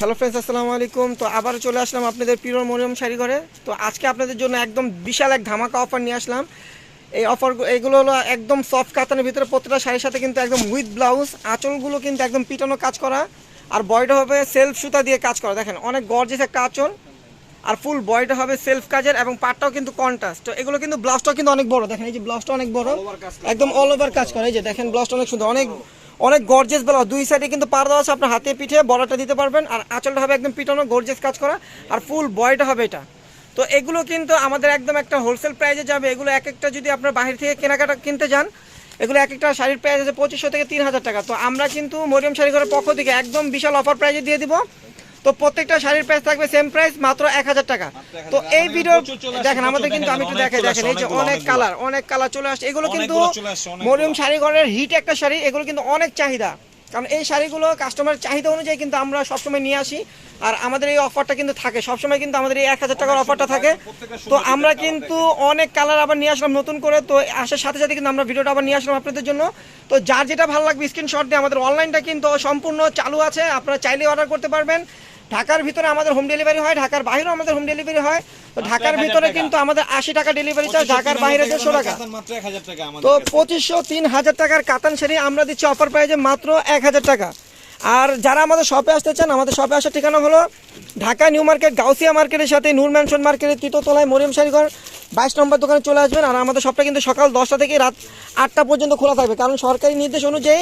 Hello friends, আসসালামু আলাইকুম। তো আবার চলে আসলাম আপনাদের প্রিয় মরিয়ম শাড়ি ঘরে তো আজকে আপনাদের জন্য একদম বিশাল এক ধামাকা অফার নিয়ে আসলাম। এই অফার এগুলো হলো একদম সফট কাতানের ভিতরে প্রত্যেকটা শাড়ির সাথে কিন্তু একদম উইথ ব্লাউজ আঁচলগুলো কিন্তু একদম পিটানো কাজ করা। আর বয়টা হবে সেলফ সুতা দিয়ে কাজ করা। দেখেন, অনেক গর্জেস একটা আঁচল। আর ফুল বয়টা হবে সেলফ কাজের এবং পাটটাও কিন্তু কন্ট্রাস্ট তো এগুলো কিন্তু ব্লাউজটাও কিন্তু অনেক বড়। দেখেন, এই যে ব্লাউজটা অনেক বড়। একদম অল ওভার কাজ করে। এই যে দেখেন ব্লাউজটা অনেক সুন্দর। অনেক অনেক গর্জেস বেলা দুই সাইডে কিন্তু পার দেওয়া আছে আপনার হাতে পিঠে বড়াটা দিতে পারবেন। আর আঁচলটা হবে একদম পিটানো গর্জেস কাজ করা। আর ফুল বয়টা হবে এটা। তো এগুলো কিন্তু আমাদের একদম একটা হোলসেল প্রাইজে যাবে। এগুলো এক একটা যদি আপনার বাহির থেকে কেনাকাটা কিনতে যান, এগুলো এক একটা শাড়ির প্রাইস আছে পঁচিশশো থেকে তিন হাজার টাকা। তো আমরা কিন্তু মরিয়াম শাড়ি ঘরের পক্ষ থেকে একদম বিশাল অফার প্রাইজে দিয়ে দিব। তো প্রত্যেকটা শাড়ির প্রাইস থাকবে সেম প্রাইস মাত্র এক হাজার টাকা। তো এই ভিডিও দেখেন আমাদের কিন্তু আমি একটু দেখে দেখেন এই যে অনেক কালার অনেক কালার চলে আসছে। এগুলো কিন্তু। মরিয়ম শাড়ি ঘরের হিট একটা শাড়ি এগুলো কিন্তু অনেক চাহিদা। কারণ এই শাড়িগুলো কাস্টমার চাহিদা অনুযায়ী কিন্তু আমরা সবসময় নিয়ে আসি আর আমাদের এই অফারটা কিন্তু থাকে। সবসময় কিন্তু আমাদের এই এক হাজার টাকার অফারটা থাকে। তো আমরা কিন্তু অনেক কালার আবার নিয়ে আসলাম নতুন করে তো আসার সাথে সাথে কিন্তু আমরা ভিডিওটা আবার নিয়ে আসলাম আপনাদের জন্য। তো যার যেটা ভালো লাগবে স্ক্রিনশট দিয়ে আমাদের অনলাইনটা কিন্তু সম্পূর্ণ চালু আছে। আপনারা চাইলে অর্ডার করতে পারবেন। ঢাকার ভিতরে আমাদের হোম ডেলিভারি হয় ঢাকার বাইরেও আমাদের হোম ডেলিভারি হয়। তো ঢাকার ভিতরে কিন্তু আমাদের আশি টাকা ডেলিভারি চার্জ ঢাকার বাইরে দেড়শো টাকা। তো পঁচিশশো তিন হাজার টাকার কাতান শাড়ি আমরা দিচ্ছি অফার প্রাইজে মাত্র এক হাজার টাকা। আর যারা আমাদের শপে আসতে চান আমাদের শপে আসার ঠিকানা হলো ঢাকা নিউ মার্কেট গাউসিয়া মার্কেটের সাথে নূর ম্যানশন মার্কেটের তৃতীয়তলায় মরিয়ম শাড়িঘর। বাইশ নম্বর দোকানে চলে আসবেন আর আমাদের শপটা কিন্তু সকাল দশটা থেকে রাত আটটা পর্যন্ত খোলা থাকবে। কারণ সরকারি নির্দেশ অনুযায়ী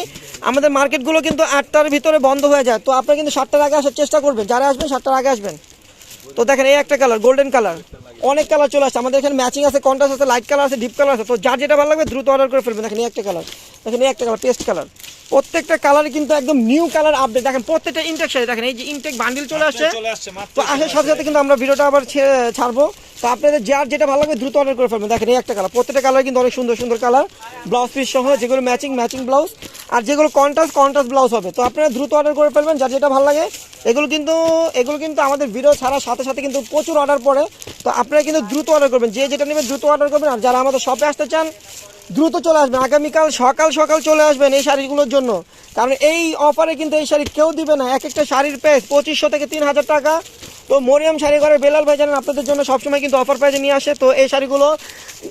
আমাদের মার্কেটগুলো কিন্তু আটটার ভিতরে বন্ধ হয়ে যায়। তো আপনারা কিন্তু সাতটার আগে আসার চেষ্টা করবেন। যারা আসবেন সাতটার আগে আসবেন। তো দেখেন এই একটা কালার গোল্ডেন কালার অনেক কালার চলে আসছে। আমাদের এখানে ম্যাচিং আছে কন্ট্রাস্ট আছে লাইট কালার আছে ডিপ কালার আছে। তো যার যেটা ভালো লাগবে দ্রুত অর্ডার করে ফেলবেন। দেখেন এই একটা কালার দেখেন এই একটা কালার পেস্ট কালার প্রত্যেকটা কালার কিন্তু একদম নিউ কালার আপডেট দেখেন প্রত্যেকটা ইনটেক দেখেন এই যে ইনটেক বান্ডিল চলে আসছে। তো আসার সাথে সাথে কিন্তু আমরা ভিডিওটা আবার ছাড়বো। তো আপনাদের যার যেটা ভালো লাগবে দ্রুত অর্ডার করে ফেলবেন। দেখেন এই একটা কালার প্রত্যেকটা কালার কিন্তু অনেক সুন্দর সুন্দর কালার ব্লাউজ পিস সহ যেগুলো ম্যাচিং ম্যাচিং ব্লাউজ আর যেগুলো কন্ট্রাস্ট কন্ট্রাস্ট ব্লাউজ হবে। তো আপনারা দ্রুত অর্ডার করে ফেলবেন, যার যেটা ভালো লাগে। এগুলো কিন্তু এগুলো কিন্তু আমাদের ভিডিও ছাড়ার সাথে সাথে কিন্তু প্রচুর অর্ডার পড়ে। তো আপনারা কিন্তু দ্রুত অর্ডার করবেন। যে যেটা নেবেন দ্রুত অর্ডার করবেন। আর যারা আমাদের শপে আসতে চান, দ্রুত চলে আসবেন। আগামীকাল সকাল সকাল চলে আসবেন এই শাড়িগুলোর জন্য। কারণ এই অফারে কিন্তু এই শাড়ি কেউ দিবে না। এক একটা শাড়ির প্রাইস পঁচিশশো থেকে তিন হাজার টাকা। তো মরিয়াম শাড়ি ঘরে বেলাল ভাই জানেন, আপনাদের জন্য সবসময় কিন্তু অফার প্রাইজে নিয়ে আসে। তো এই শাড়িগুলো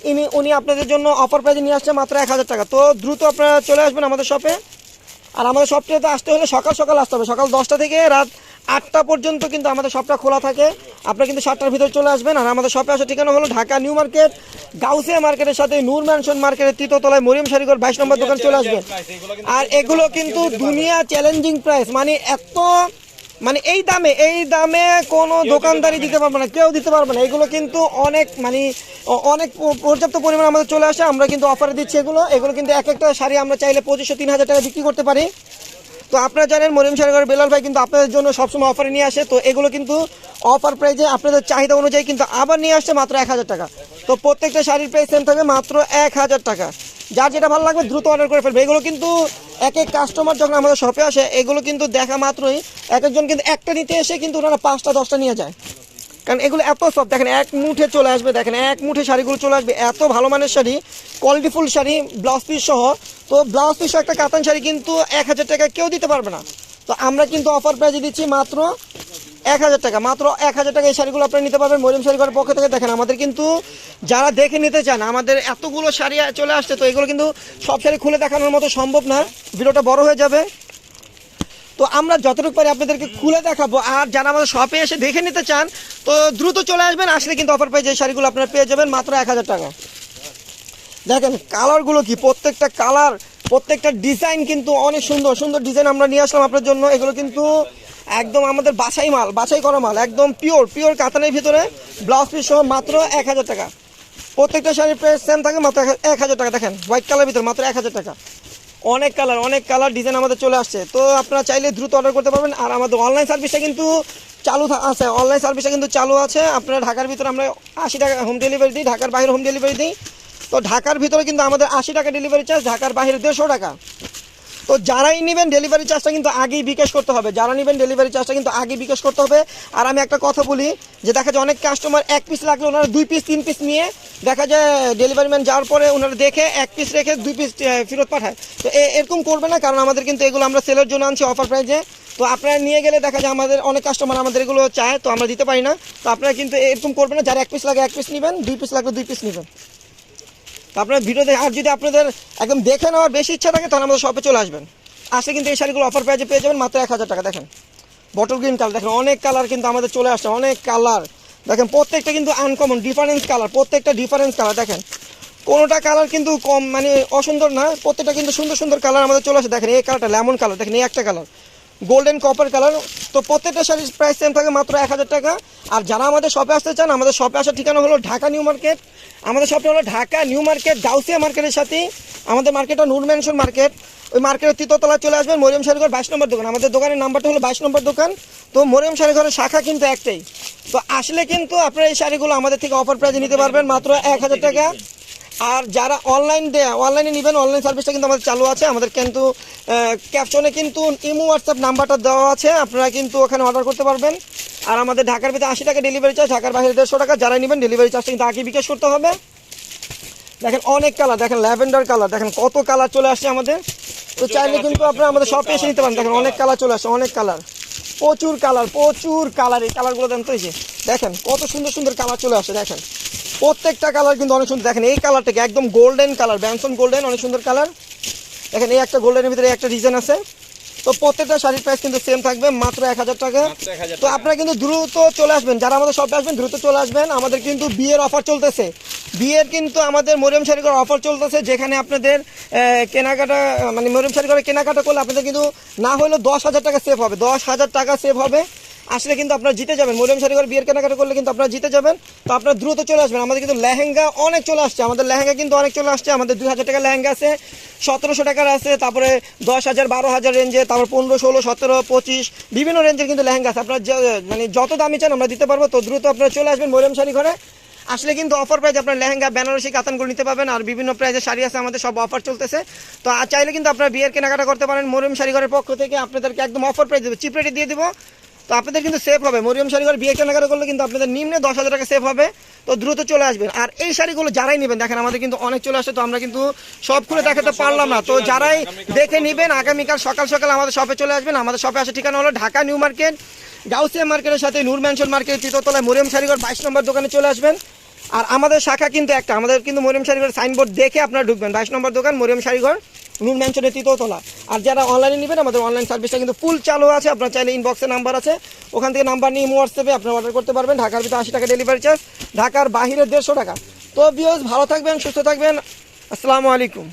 ইনি, উনি আপনাদের জন্য অফার প্রাইজে নিয়ে আসছে মাত্র এক হাজার টাকা। তো দ্রুত আপনারা চলে আসবেন আমাদের শপে আর আমাদের শপটাতে আসতে হলে সকাল সকাল আসতে হবে। সকাল দশটা থেকে রাত আটটা পর্যন্ত কিন্তু আমাদের শপটা খোলা থাকে। আপনারা কিন্তু সাতটার ভিতর চলে আসবেন। আর আমাদের শপে আসার ঠিকানা হলো ঢাকা নিউ মার্কেট, গাউসিয়া মার্কেটের সাথে নূর ম্যানশন মার্কেটের তৃতীয়তলায় মরিয়ম শাড়িঘর, বাইশ নম্বর দোকান চলে আসবেন আর এগুলো কিন্তু দুনিয়া চ্যালেঞ্জিং প্রাইস মানে এত মানে এই দামে এই দামে কোনো দোকানদারি দিতে পারবে না। কেউ দিতে পারবে না। এগুলো কিন্তু অনেক মানে অনেক পর্যাপ্ত পরিমাণ আমাদের চলে আসে। আমরা কিন্তু অফারে দিচ্ছি এগুলো। এগুলো কিন্তু এক একটা শাড়ি আমরা চাইলে পঁচিশশো তিন হাজার টাকা বিক্রি করতে পারি। তো আপনারা জানেন মরিম সারগর বেলাল ভাই কিন্তু আপনাদের জন্য সবসময় অফারে নিয়ে আসে। তো এগুলো কিন্তু অফার প্রাইজে আপনাদের চাহিদা অনুযায়ী কিন্তু আবার নিয়ে আসছে মাত্র এক হাজার টাকা। তো প্রত্যেকটা শাড়ির প্রাইস সেম থাকবে মাত্র এক হাজার টাকা। যার যেটা ভালো লাগবে দ্রুত অর্ডার করে ফেলবে। এগুলো কিন্তু এক এক কাস্টমার যখন আমাদের শপে আসে, এগুলো কিন্তু দেখা মাত্রই এক একজন কিন্তু একটা নিতে এসে কিন্তু ওনারা পাঁচটা, দশটা নিয়ে যায়। কারণ এগুলো এত সব দেখেন এক মুঠে চলে আসবে, দেখেন এক মুঠে শাড়িগুলো চলে আসবে, এত ভালো মানের sari qualityful sari blouse piece সহ। তো ব্লাউজ পিস একটা কাতান শাড়ি কিন্তু এক হাজার টাকা কেউ দিতে পারবে না। তো আমরা কিন্তু অফার প্রাইজে দিচ্ছি মাত্র এক হাজার টাকা। মাত্র এক হাজার টাকা এই শাড়িগুলো আপনারা নিতে পারবেন মরিম শাড়ি ঘরের পক্ষ থেকে। দেখেন, আমাদের কিন্তু যারা দেখে নিতে চান, আমাদের এতগুলো শাড়ি চলে আসছে, তো এগুলো কিন্তু সব শাড়ি খুলে দেখানোর মতো সম্ভব না। ভিডিওটা বড় হয়ে যাবে। তো আমরা যতটুকু পারি আপনাদেরকে খুলে দেখাবো। আর যারা আমাদের শপে এসে দেখে নিতে চান, তো দ্রুত চলে আসবেন। আসলে কিন্তু অফার পেয়ে যে শাড়িগুলো আপনারা পেয়ে যাবেন, মাত্র এক হাজার টাকা। দেখেন কালারগুলো কি? প্রত্যেকটা কালার প্রত্যেকটা ডিজাইন কিন্তু অনেক সুন্দর। সুন্দর ডিজাইন আমরা নিয়ে আসলাম আপনার জন্য। এগুলো কিন্তু একদম আমাদের বাছাই মাল, বাছাই করা মাল, একদম পিওর পিওর কাতানের ভিতরে ব্লাউজ পিস সহ মাত্র এক হাজার টাকা। প্রত্যেকটা শাড়ির প্রাইস সেম থাকে, মাত্র এক হাজার টাকা। দেখেন হোয়াইট কালার ভিতরে মাত্র এক হাজার টাকা। অনেক কালার অনেক কালার ডিজাইন আমাদের চলে আসছে। তো আপনারা চাইলে দ্রুত অর্ডার করতে পারবেন। আর আমাদের অনলাইন সার্ভিসটা কিন্তু চালু আছে। অনলাইন সার্ভিসটা কিন্তু চালু আছে। আপনারা ঢাকার ভিতরে আমরা আশি টাকা হোম ডেলিভারি দিই, ঢাকার বাইরে হোম ডেলিভারি দিই। তো ঢাকার ভিতরে কিন্তু আমাদের আশি টাকা ডেলিভারি চার্জ ঢাকার বাইরে দেড়শো টাকা। তো যারাই নেবেন ডেলিভারি চার্জটা কিন্তু আগেই বিকাশ করতে হবে। যারা নেবেন ডেলিভারি চার্জটা কিন্তু আগেই বিকাশ করতে হবে। আর আমি একটা কথা বলি যে দেখা যায় অনেক কাস্টমার এক পিস লাগলে ওনারা দুই পিস তিন পিস নিয়ে দেখা যায় ডেলিভারি ম্যান যাওয়ার পরে ওনারা দেখে এক পিস রেখে দুই পিস ফেরত পাঠায়। তো এরকম করবে না কারণ আমাদের কিন্তু এগুলো আমরা সেলের জন্য আনছি অফার প্রাইজে তো আপনারা নিয়ে গেলে দেখা যায় আমাদের অনেক কাস্টমার আমাদের এগুলো চায়, তো আমরা দিতে পারি না। তো আপনারা কিন্তু এরকম করবেন না, যারা এক পিস লাগে এক পিস নেবেন, দুই পিস লাগলে দুই পিস নেবেন। আপনার ভিডিওতে আর যদি আপনাদের একদম দেখে নেওয়ার বেশি ইচ্ছা থাকে, তাহলে আমাদের শপে চলে আসবেন। আসলে কিন্তু এই শাড়িগুলো অফার প্রাইজে পেয়ে যাবেন মাত্র এক হাজার টাকা। দেখেন বটল গ্রিন কালার দেখেন, অনেক কালার কিন্তু আমাদের চলে আসছে, অনেক কালার দেখেন, প্রত্যেকটা কিন্তু আনকমন ডিফারেন্স কালার প্রত্যেকটা ডিফারেন্স কালার দেখেন, কোনোটা কালার কিন্তু কম মানে অসুন্দর না, প্রত্যেকটা কিন্তু সুন্দর সুন্দর কালার আমাদের চলে আসে। দেখেন, এই কালারটা লেমন কালার দেখেন, এই একটা কালার গোল্ডেন কপার কালার তো প্রত্যেকটা শাড়ির প্রাইস সেম থাকে মাত্র এক হাজার টাকা। আর যারা আমাদের শপে আসতে চান, আমাদের শপে আসার ঠিকানা হলো ঢাকা নিউ মার্কেট। আমাদের শপটা হলো ঢাকা নিউ মার্কেট, গাউসিয়া মার্কেটের সাথে। আমাদের মার্কেটটা নূর ম্যানশন মার্কেট ওই মার্কেটের তৃতীয়তলায় চলে আসবেন মরিয়ম শাড়িঘর বাইশ নম্বর দোকান। আমাদের দোকানের নাম্বারটা হলো বাইশ নম্বর দোকান। তো মরিয়ম শাড়িঘরের শাখা কিন্তু একটাই। তো আসলে কিন্তু আপনারা এই শাড়িগুলো আমাদের থেকে অফার প্রাইজে নিতে পারবেন মাত্র এক হাজার টাকা। আর যারা অনলাইন অনলাইনে নেবেন অনলাইন সার্ভিসটা কিন্তু আমাদের চালু আছে। আমাদের কিন্তু ক্যাপশনে কিন্তু ইমো হোয়াটসঅ্যাপ নাম্বারটা দেওয়া আছে। আপনারা কিন্তু ওখানে অর্ডার করতে পারবেন। আর আমাদের ঢাকার ভিতরে আশি টাকা ডেলিভারি চার্জ ঢাকার বাইরে দেড়শো টাকা। যারা নেবেন ডেলিভারি চার্জটা কিন্তু আগে বিকাশ করতে হবে। দেখেন অনেক কালার দেখেন ল্যাভেন্ডার কালার দেখেন কত কালার চলে আসছে আমাদের। তো চাইলে কিন্তু আপনারা আমাদের শপে এসে নিতে পারেন। দেখেন অনেক কালার চলে আসছে অনেক কালার প্রচুর কালার প্রচুর কালার এই কালারগুলো দেন তো এই যে। দেখেন কত সুন্দর সুন্দর কালার চলে আসে দেখেন। প্রত্যেকটা কালার কিন্তু অনেক সুন্দর। দেখেন এই কালারটাকে একদম গোল্ডেন কালার ব্যানসন গোল্ডেন অনেক সুন্দর কালার দেখেন এই একটা গোল্ডেনের ভিতরে একটা ডিজাইন আছে। তো প্রত্যেকটা শাড়ির প্রাইস কিন্তু সেম থাকবে মাত্র এক হাজার টাকা। তো আপনারা কিন্তু দ্রুত চলে আসবেন। যারা আমাদের শপে আসবেন দ্রুত চলে আসবেন। আমাদের কিন্তু বিয়ের অফার চলতেছে। বিয়ের কিন্তু আমাদের মরিয়ম শাড়িঘর অফার চলতেছে যেখানে আপনাদের কেনাকাটা মানে মরিয়ম শাড়িঘরে কেনাকাটা করলে আপনাদের কিন্তু না হলেও দশ হাজার টাকা সেভ হবে। দশ হাজার টাকা সেভ হবে। আসলে কিন্তু আপনারা জিতে যাবেন। মরিয়ম শাড়িঘর বিয়ের কেনাকাটা করলে কিন্তু আপনারা জিতে যাবেন। তো আপনারা দ্রুত চলে আসবেন। আমাদের কিন্তু লেহেঙ্গা অনেক চলে আসছে। আমাদের লেহেঙ্গা কিন্তু অনেক চলে আসছে। আমাদের দুই হাজার টাকার লেহেঙ্গা আছে, সতেরোশো টাকার আছে, তারপরে দশ হাজার, বারো হাজার রেঞ্জে তারপর পনেরো, ষোলো, সতেরো, পঁচিশ, বিভিন্ন রেঞ্জের কিন্তু লেহেঙ্গা আছে। আপনার মানে যত দামি চান আমরা দিতে পারব। তো দ্রুত আপনারা চলে আসবেন মরিয়ম শাড়ি ঘরে আসলে কিন্তু অফার প্রাইজ আপনার লেহেঙ্গা, বেনারসি কাতানগুলো নিতে পারবেন। আর বিভিন্ন প্রাইজের শাড়ি আছে, আমাদের সব অফার চলতেছে। তো আর চাইলে কিন্তু আপনারা বিয়ের কেনাকাটা করতে পারেন মরিয়ম শাড়ি ঘরের পক্ষ থেকে। আপনাদেরকে একদম অফার প্রাইস দেবো। চিপ রেটে দিয়ে দিব। তো আপনাদের কিন্তু সেফ হবে। মরিয়ম শাড়িঘর বিয়ে কেনাকাটা করলে কিন্তু আপনাদের নিম্নে দশ হাজার টাকা সেফ হবে। তো দ্রুত চলে আসবেন। আর এই শাড়িগুলো যারাই নেবেন, দেখেন আমাদের কিন্তু অনেক চলে আসে তো আমরা কিন্তু সব খুলে দেখাতে পারলাম না। তো যারাই দেখে নেবেন, আগামীকাল সকাল সকাল আমাদের শপে চলে আসবেন। আমাদের শপে আসে ঠিকানা হলো ঢাকা নিউ মার্কেট, গাউসিয়া মার্কেটের সাথে নূর ম্যানশন মার্কেট তৃতীয়তলায় মরিয়ম শাড়িঘর বাইশ নম্বর দোকানে চলে আসবেন। আর আমাদের শাখা কিন্তু একটা, আমাদের কিন্তু মরিয়ম শাড়িঘর সাইনবোর্ড দেখে আপনারা ঢুকবেন। বাইশ নম্বর দোকান মরিয়ম শাড়িঘর নূর ম্যানশনের তৃতীয়তলা আর যারা অনলাইনে নেবেন, আমাদের অনলাইন সার্ভিসটা কিন্তু ফুল চালু আছে। আপনার চাইলে ইনবক্সে নাম্বার আছে। ওখান থেকে নাম্বার নিয়ে হোয়াটসঅ্যাপে আপনারা অর্ডার করতে পারবেন। ঢাকার ভিতরে আশি টাকা ডেলিভারি চার্জ ঢাকার বাহিরে দেড়শো টাকা। তো বিয়স ভালো থাকবেন, সুস্থ থাকবেন। আসসালামু আলাইকুম।